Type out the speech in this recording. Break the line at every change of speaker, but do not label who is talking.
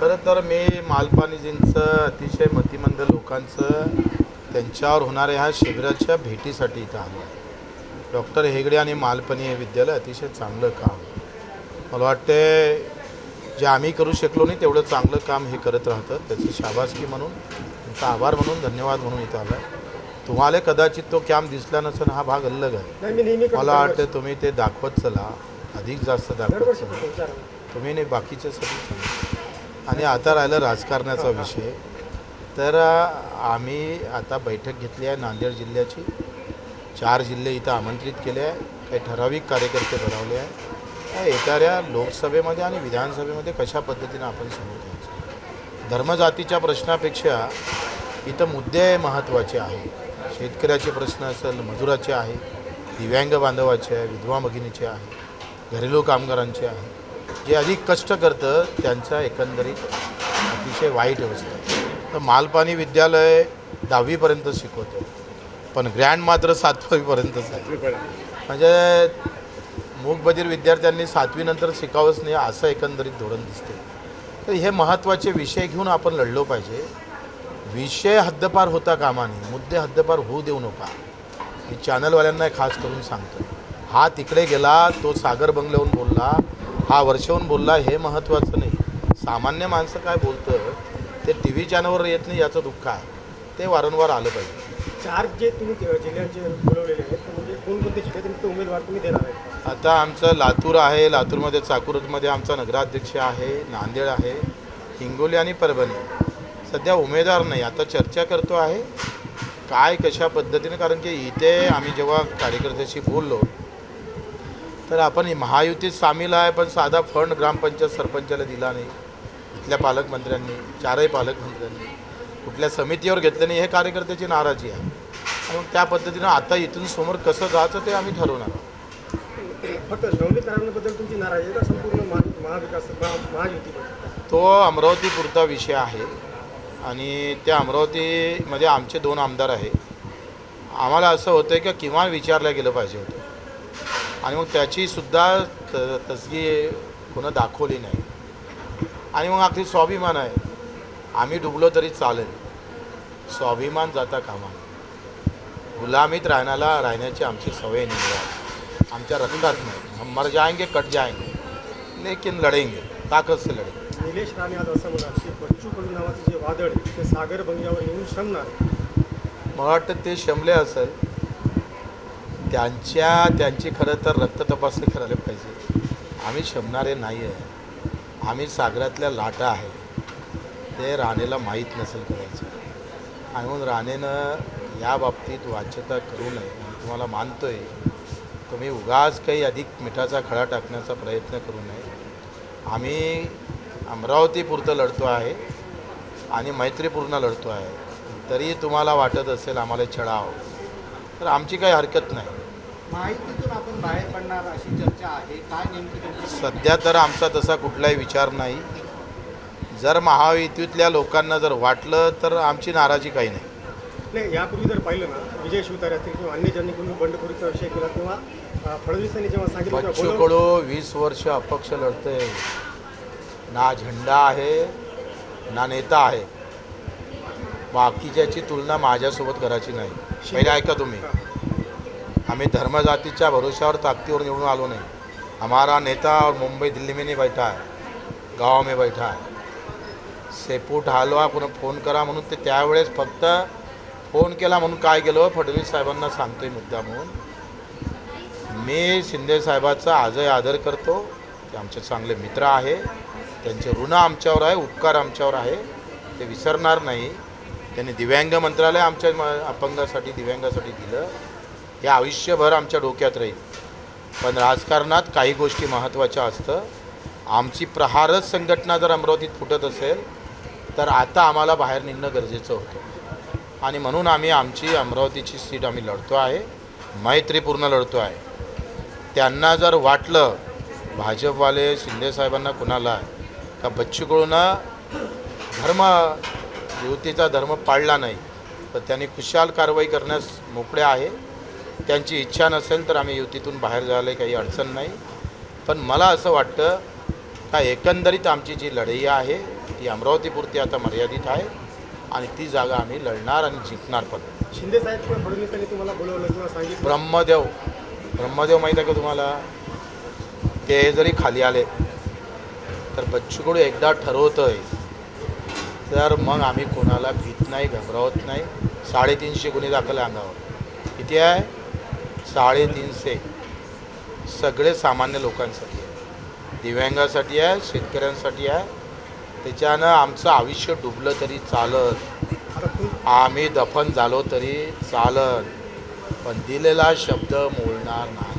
खरं तर मी मालपानीजींचं अतिशय मतिमंद लोकांचं त्यांच्यावर होणाऱ्या ह्या शिबिराच्या भेटीसाठी इथं आलो आहे. डॉक्टर हेगडे आणि मालपानी हे विद्यालय अतिशय चांगलं काम मला वाटते जे आम्ही करू शकलो नाही तेवढं चांगलं काम हे करत राहतं. त्याची शाबासकी म्हणून त्यांचा आभार म्हणून धन्यवाद म्हणून इथं आला तुम्हाला कदाचित तो कॅम्प दिसला नसेल हा भाग अलग आहे. मला. वाटतं तुम्ही ते दाखवत चला. अधिक जास्त दाखवत चला. तुम्ही नाही बाकीच्यासाठी सांगा आणि आता राहिलं राजकारणाचा विषय. तर आम्ही आता बैठक घेतली आहे नांदेड जिल्ह्याची. चार जिल्हे इथं आमंत्रित केले आहे. काही ठराविक कार्यकर्ते बनवले आहे येणाऱ्या लोकसभेमध्ये आणि विधानसभेमध्ये कशा पद्धतीनं आपण समोर घ्यायचं धर्मजातीच्या प्रश्नापेक्षा इथं मुद्दे महत्त्वाचे आहे. शेतकऱ्याचे प्रश्न असेल मजुराचे आहे दिव्यांग बांधवाचे आहे विधवा भगिनीचे आहे घरेलू कामगारांचे आहे. जे अधिक कष्ट करतं त्यांचा एकंदरीत अतिशय वाईट अवस्था. तर मालपाणी विद्यालय दहावीपर्यंत शिकवतं पण ग्रँड मात्र सातवीपर्यंतच आहे. म्हणजे मूकबधीर विद्यार्थ्यांनी सातवीनंतर शिकावंच नाही असं एकंदरीत धोरण दिसते तर हे महत्त्वाचे विषय घेऊन आपण लढलो पाहिजे. विषय हद्दपार होता कामाने मुद्दे हद्दपार होऊ देऊ नका. मी चॅनलवाल्यांना खास करून सांगतो हा तिकडे गेला तो सागर बंगल्याहून बोलला हा वर्षाहून बोलला हे महत्त्वाचं नाही. सामान्य माणसं काय बोलतं ते टी व्ही चॅनलवर येत नाही याचं दुःख आहे. ते वारंवार आलं पाहिजे.
चार जे तुम्ही जे- जिल्ह्यांचे बोलवलेले आहेत ते म्हणजे कोणकोणते जिल्हे तुमचे उमेदवार तुम्ही देणार आहेत?
आता आमचं लातूर आहे लातूरमध्ये चाकूरमध्ये आमचा नगराध्यक्ष आहे नांदेड आहे हिंगोली आणि परभणी. सध्या उमेदवार नाही आता चर्चा करतो आहे काय कशा पद्धतीने कारण की इथे आम्ही जेव्हा कार्यकर्त्याशी बोललो तर आपण महायुतीत सामील आहे पण साधा फंड ग्रामपंचायत सरपंचाला दिला नाही. इथल्या पालकमंत्र्यांनी चारही पालकमंत्र्यांनी. कुठल्या समितीवर घेतलं नाही हे कार्यकर्त्याची नाराजी आहे. मग त्या पद्धतीनं आता इथून समोर कसं जायचं ते आम्ही ठरवणार
फक्त नवनीकरणाबद्दल तुमची नाराजी आहे का? संपूर्ण महा महाविकास महा- महायुतीबद्दल?
तो अमरावतीपुरता विषय आहे. आणि त्या अमरावतीमध्ये आमचे दोन आमदार आहे. आम्हाला असं होतं की किमान विचारलं गेलं पाहिजे होतं. आणि मग त्याचीसुद्धा त तसगी कोणं दाखवली नाही. आणि मग अगदी स्वाभिमान आहे. आम्ही डुबलो तरी चालेल. स्वाभिमान जाता कामा. गुलामीत राहण्याला राहण्याची आमची सवय नाही आहे. आमच्या रक्तात नाही. हम मर जाएंगे कट जाएंगे लेकिन लढेंगे. ताकद से लढेंगे.
निलेश राणे आज असं म्हणाल की बच्चू कडू नावाचं जे वादळ ते सागर बंगल्यावर येऊन शमणार
मला वाटतं ते शमले असेल. त्यांच्या त्यांची खरं तर रक्त तपासणी करायला पाहिजे. आम्ही शमणारे नाही आहे आम्ही सागरातल्या लाटा आहे. ते राणेला माहीत नसेल करायचं. आणि म्हणून राणेनं या बाबतीत वाच्यता करू नये. तुम्हाला तुम्हाला आहे तुम्ही उगाच काही अधिक मिठाचा खडा टाकण्याचा प्रयत्न करू नये. आम्ही अमरावतीपुरतं लढतो आहे आणि मैत्रीपूर्ण लढतो आहे. तरी तुम्हाला वाटत असेल आम्हाला छळाव. तर आमची काही हरकत नाही.
माहितीतून आपण बाहेर पडणार अशी चर्चा आहे. काय नेमकी तुमची
सध्या तर आमचा तसा कुठलाही विचार नाही. जर महायुतीतल्या लोकांना जर वाटलं तर आमची नाराजी काही नाही.
नाही यापूर्वी जर पाहिलं ना विजय शिवतारे असतील किंवा अन्य ज्यांनी कोणी बंडखोरीचा विषय केला अं, फडणवीसांनी जेव्हा सांगितलं
बच्चू कडू वीस वर्ष अपक्ष लढतंय. ना झेंडा आहे ना नेता आहे. बाकीच्याची तुलना माझ्यासोबत करायची नाही. पहिले ऐका तुम्ही. आम्ही धर्मजातीच्या भरोश्यावर ताकदीवर निवडून आलो नाही. हमारा नेता और मुंबई दिल्ली में नहीं बैठा है गाँव में बैठा है सेपूट हलवा पुन्हा फोन करा म्हणून ते त्यावेळेस फक्त फोन केला म्हणून काय गेलो फडणवीस साहेबांना सांगतोय मुद्दा म्हणून. मी शिंदे साहेबाचा आजही आदर करतो. ते आमचे चांगले मित्र आहे. त्यांचे ऋण आमच्यावर आहे उपकार आमच्यावर आहे. ते विसरणार नाही. त्यांनी दिव्यांग मंत्रालय आमच्या म- अपंगासाठी दिव्यांगासाठी दिलं. हे आयुष्यभर आमच्या डोक्यात राहील. पण राजकारणात काही गोष्टी महत्त्वाच्या असतं. आमची प्रहारच संघटना जर अमरावतीत फुटत असेल तर आता आम्हाला बाहेर निघणं गरजेचं होतं. आणि म्हणून आम्ही आमची अमरावतीची सीट आम्ही लढतो आहे मैत्रीपूर्ण लढतो आहे. त्यांना जर वाटलं भाजपवाले शिंदेसाहेबांना कुणाला का बच्चू धर्म युतीचा धर्म पाळला नाही तर त्यांनी खुशाल कारवाई करण्यास मोकळे आहे. त्यांची इच्छा नसेल तर आम्ही युतीतून बाहेर जायला काही अडचण नाही. पण मला असं वाटतं का एकंदरीत आमची जी लढाई आहे ती अमरावतीपुरती आता मर्यादित आहे आणि ती जागा आम्ही लढणार आणि जिंकणार पण.
शिंदे साहेब तुम्हाला बोलवलं
ब्रह्मदेव ब्रह्मदेव माहीत आहे का तुम्हाला? ते जरी खाली आले तर बच्चू कडू एकदा ठरवतंय तर मग आम्ही कोणाला भीत नाही घबरावत नाही. साडेतीनशे गुन्हे दाखल अंगावर. किती आहे? साडेतीनशे. सगळे सामान्य लोकांसाठी आहे. दिव्यांगासाठी आहे शेतकऱ्यांसाठी आहे. त्याच्यानं आमचं आयुष्य डुबलं तरी चालत आम्ही दफन झालो तरी चालत पण दिलेला शब्द मोडणार नाही.